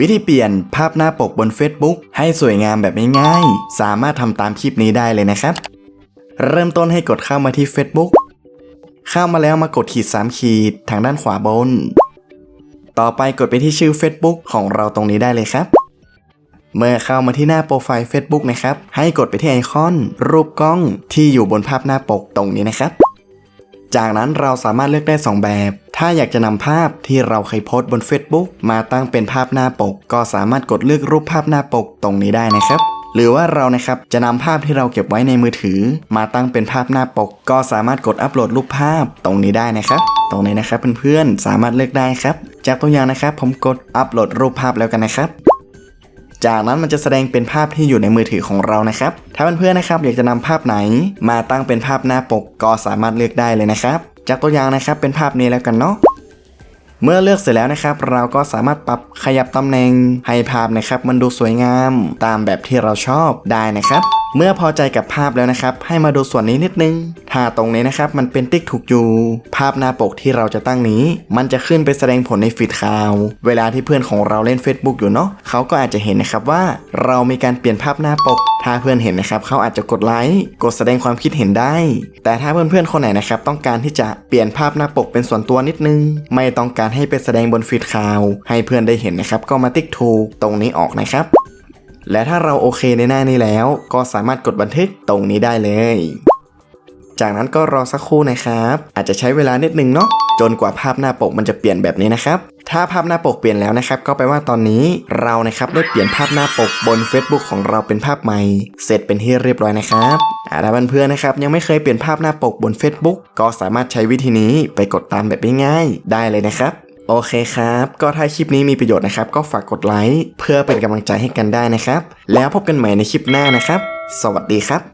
วิธีเปลี่ยนภาพหน้าปกบน Facebook ให้สวยงามแบบง่ายๆ สามารถทำตามคลิปนี้ได้เลยนะครับ เริ่มต้นให้กดเข้ามาที่ Facebook เข้ามาแล้วมากดขีด 3 ขีดทางด้านขวาบน ต่อไปกดไปที่ชื่อ Facebook ของเราตรงนี้ได้เลยครับ เมื่อเข้ามาที่หน้าโปรไฟล์ Facebook นะครับ ให้กดไปที่ไอคอน รูปกล้องที่อยู่บนภาพหน้าปกตรงนี้นะครับ จากนั้นเราสามารถเลือกได้ 2 แบบ ถ้าอยากจะนำภาพที่เราเคยโพสต์บน Facebook มาตั้งเป็นภาพหน้าปก ก็สามารถกดเลือกรูปภาพหน้าปกตรงนี้ได้นะครับ หรือว่าเรานะครับจะนำภาพที่เราเก็บไว้ในมือถือ มาตั้งเป็นภาพหน้าปก ก็สามารถกดอัปโหลดรูปภาพตรงนี้ได้นะครับ ตรงนี้นะครับเพื่อนๆสามารถเลือกได้ครับ จากตัวอย่างนะครับ ผมกดอัปโหลดรูปภาพแล้วกันนะครับจากนั้นมันจะแสดงเป็นภาพที่อยู่ในมือถือของเรานะครับ ถ้าเพื่อนๆนะครับอยากจะนำภาพไหน มาตั้งเป็นภาพหน้าปกก็สามารถเลือกได้เลยนะครับ จากตัวอย่างนะครับเป็นภาพนี้แล้วกันเนาะเมื่อเลือกเสร็จแล้วนะครับ เราก็สามารถปรับขยับตำแหน่งให้ภาพนะครับ มันดูสวยงามตามแบบที่เราชอบได้นะครับ เมื่อพอใจกับภาพแล้วนะครับ ให้มาดูส่วนนี้นิดนึง ถ้าตรงนี้นะครับมันเป็นติ๊กถูกอยู่ ภาพหน้าปกที่เราจะตั้งนี้ มันจะขึ้นไปแสดงผลในฟีดข่าว เวลาที่เพื่อนของเราเล่น Facebook อยู่เนาะเขาก็อาจจะเห็นนะครับว่า เรามีการเปลี่ยนภาพหน้าปก ถ้าเพื่อนเห็นนะครับเขาอาจจะกดไลค์กดแสดงความคิดเห็นได้ แต่ถ้าเพื่อนๆคนไหนนะครับต้องการที่จะเปลี่ยนภาพหน้าปกเป็นส่วนตัวนิดนึง ไม่ต้องการให้ไปแสดงบนฟีดข่าว ให้เพื่อนได้เห็นนะครับก็มาติ๊กถูกตรงนี้ออกนะครับ และถ้าเราโอเคในหน้านี้แล้ว ก็สามารถกดบันทึกตรงนี้ได้เลย จากนั้นก็รอสักครู่นะครับ อาจจะใช้เวลานิดนึงเนาะจนกว่าภาพหน้าปกมันจะเปลี่ยนแบบนี้นะครับ ถ้าภาพหน้าปกเปลี่ยนแล้วนะครับ ก็แปลว่าตอนนี้เรานะครับได้เปลี่ยนภาพหน้าปกบน Facebook ของเราเป็นภาพใหม่ เสร็จเป็นที่เรียบร้อยนะครับอาถ้าเพื่อนๆนะครับยังไม่เคยเปลี่ยนภาพหน้าปกบน Facebook ก็สามารถใช้วิธีนี้ไปกดตามแบบง่ายๆได้เลยนะครับ โอเคครับ ก็ถ้าคลิปนี้มีประโยชน์นะครับ ก็ฝากกดไลค์เพื่อเป็นกำลังใจให้กันได้นะครับ แล้วพบกันใหม่ในคลิปหน้านะครับ สวัสดีครับ